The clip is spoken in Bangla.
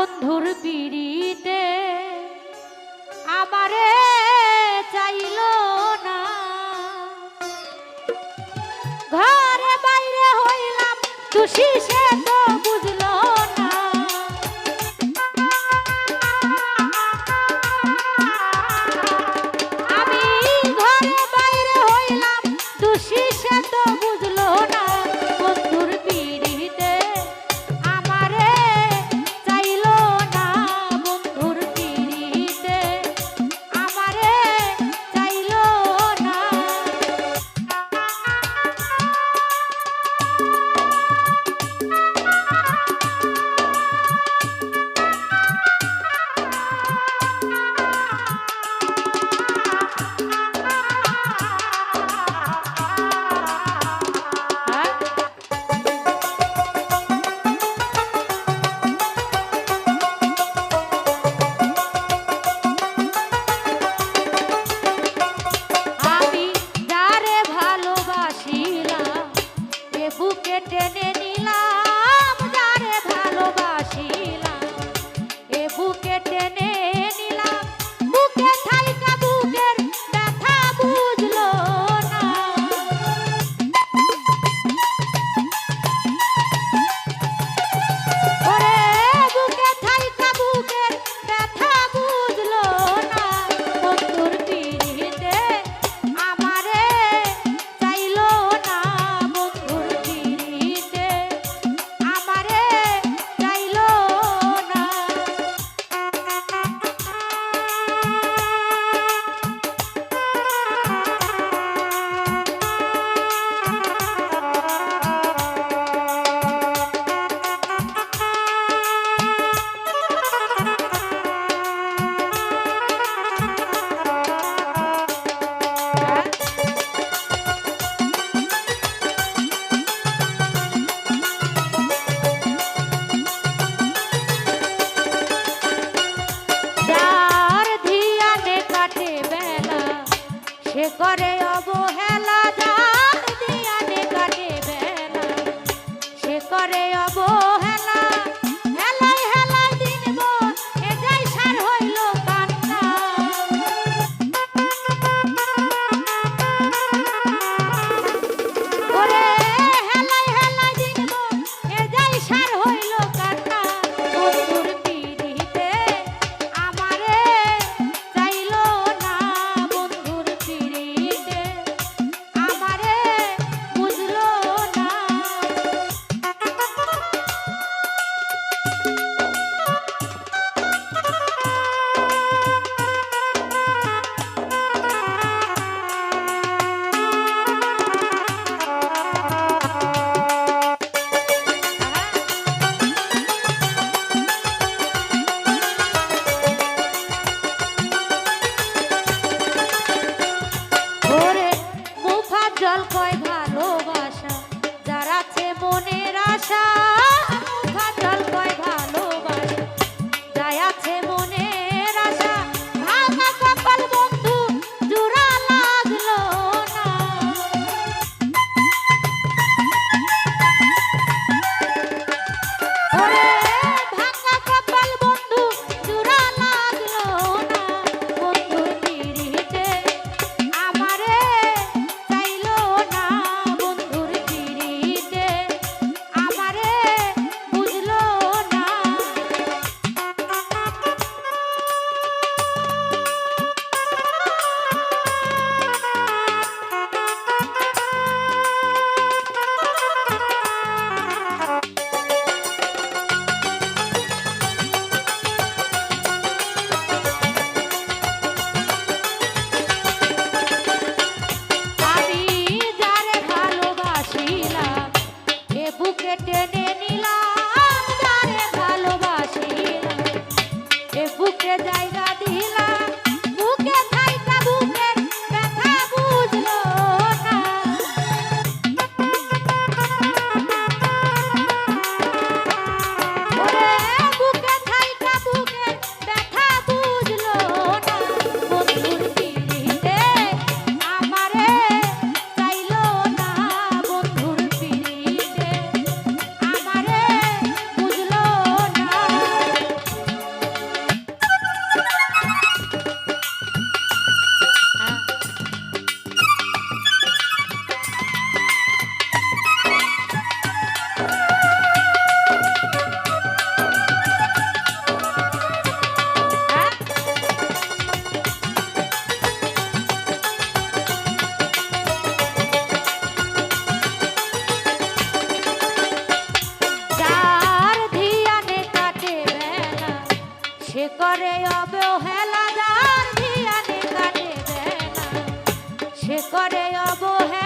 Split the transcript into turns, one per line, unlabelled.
বন্ধুর পিড়িতে আমারে চাইল না। ঘরে বাইরে হইলাম তুশি সে তো কেটে টেনে করে অবর Yeah, boy.